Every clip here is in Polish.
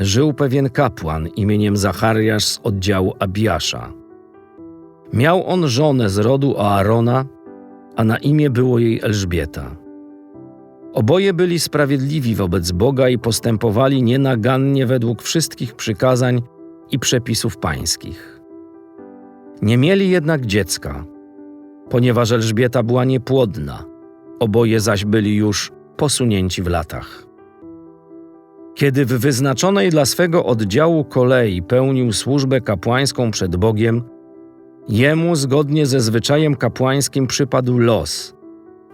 żył pewien kapłan imieniem Zachariasz z oddziału Abiasza. Miał on żonę z rodu Aarona, a na imię było jej Elżbieta. Oboje byli sprawiedliwi wobec Boga i postępowali nienagannie według wszystkich przykazań i przepisów pańskich. Nie mieli jednak dziecka, ponieważ Elżbieta była niepłodna, oboje zaś byli już posunięci w latach. Kiedy w wyznaczonej dla swego oddziału kolei pełnił służbę kapłańską przed Bogiem, jemu zgodnie ze zwyczajem kapłańskim przypadł los,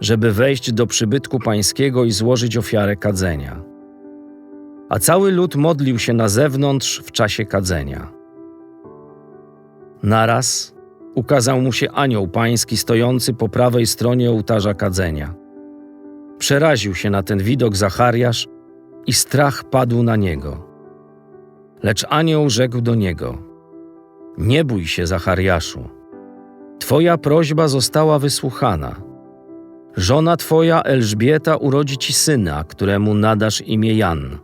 żeby wejść do przybytku pańskiego i złożyć ofiarę kadzenia. A cały lud modlił się na zewnątrz w czasie kadzenia. Naraz ukazał mu się anioł pański stojący po prawej stronie ołtarza kadzenia. Przeraził się na ten widok Zachariasz i strach padł na niego. Lecz anioł rzekł do niego: Nie bój się, Zachariaszu. Twoja prośba została wysłuchana. Żona twoja Elżbieta urodzi ci syna, któremu nadasz imię Jan.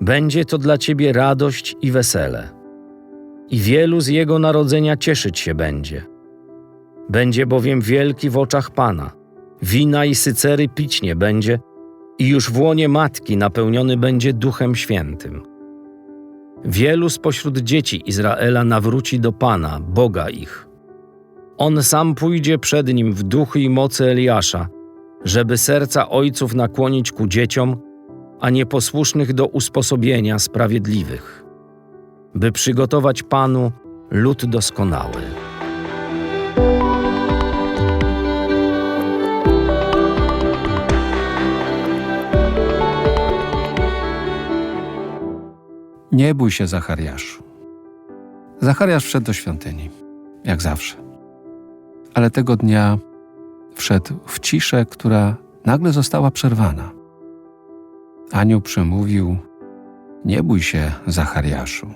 Będzie to dla ciebie radość i wesele. I wielu z jego narodzenia cieszyć się będzie. Będzie bowiem wielki w oczach Pana. Wina i sycery pić nie będzie, i już w łonie matki napełniony będzie Duchem Świętym. Wielu spośród dzieci Izraela nawróci do Pana, Boga ich. On sam pójdzie przed nim w duchu i mocy Eliasza, żeby serca ojców nakłonić ku dzieciom, a nieposłusznych do usposobienia sprawiedliwych, by przygotować Panu lud doskonały. Nie bój się, Zachariaszu. Zachariasz wszedł do świątyni, jak zawsze. Ale tego dnia wszedł w ciszę, która nagle została przerwana. Anioł przemówił: Nie bój się, Zachariaszu.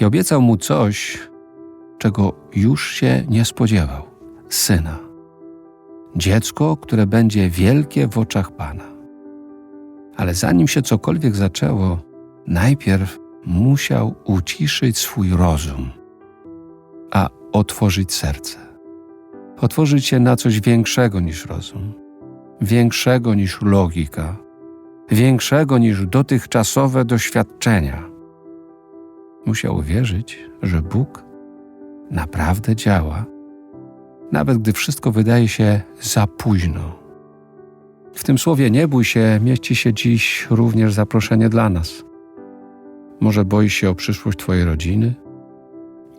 I obiecał mu coś, czego już się nie spodziewał syna. Dziecko, które będzie wielkie w oczach Pana. Ale zanim się cokolwiek zaczęło, najpierw musiał uciszyć swój rozum, a otworzyć serce. Otworzyć się na coś większego niż rozum, większego niż logika, większego niż dotychczasowe doświadczenia. Musiał uwierzyć, że Bóg naprawdę działa, nawet gdy wszystko wydaje się za późno. W tym słowie nie bój się mieści się dziś również zaproszenie dla nas. Może boisz się o przyszłość Twojej rodziny,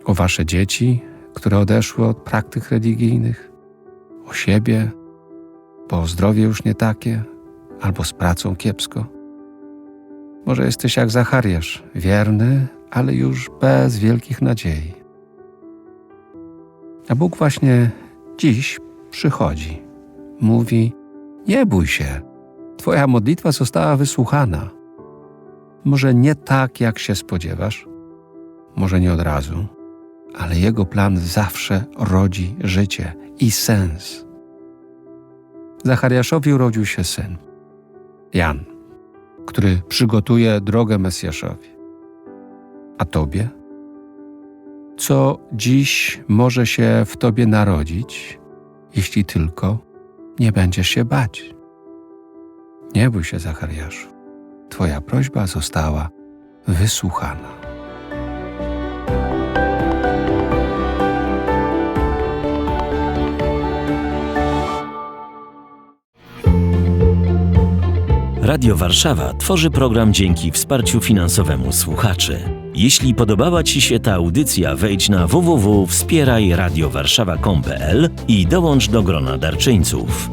o Wasze dzieci, które odeszły od praktyk religijnych, o siebie, bo zdrowie już nie takie, albo z pracą kiepsko. Może jesteś jak Zachariasz, wierny, ale już bez wielkich nadziei. A Bóg właśnie dziś przychodzi. Mówi: Nie bój się, Twoja modlitwa została wysłuchana. Może nie tak, jak się spodziewasz, może nie od razu, ale Jego plan zawsze rodzi życie i sens. Zachariaszowi urodził się syn, Jan, który przygotuje drogę Mesjaszowi. A Tobie? Co dziś może się w Tobie narodzić, jeśli tylko nie będziesz się bać? Nie bój się, Zachariaszu. Twoja prośba została wysłuchana. Radio Warszawa tworzy program dzięki wsparciu finansowemu słuchaczy. Jeśli podobała Ci się ta audycja, wejdź na www.wspierajradiowarszawa.com.pl i dołącz do grona darczyńców.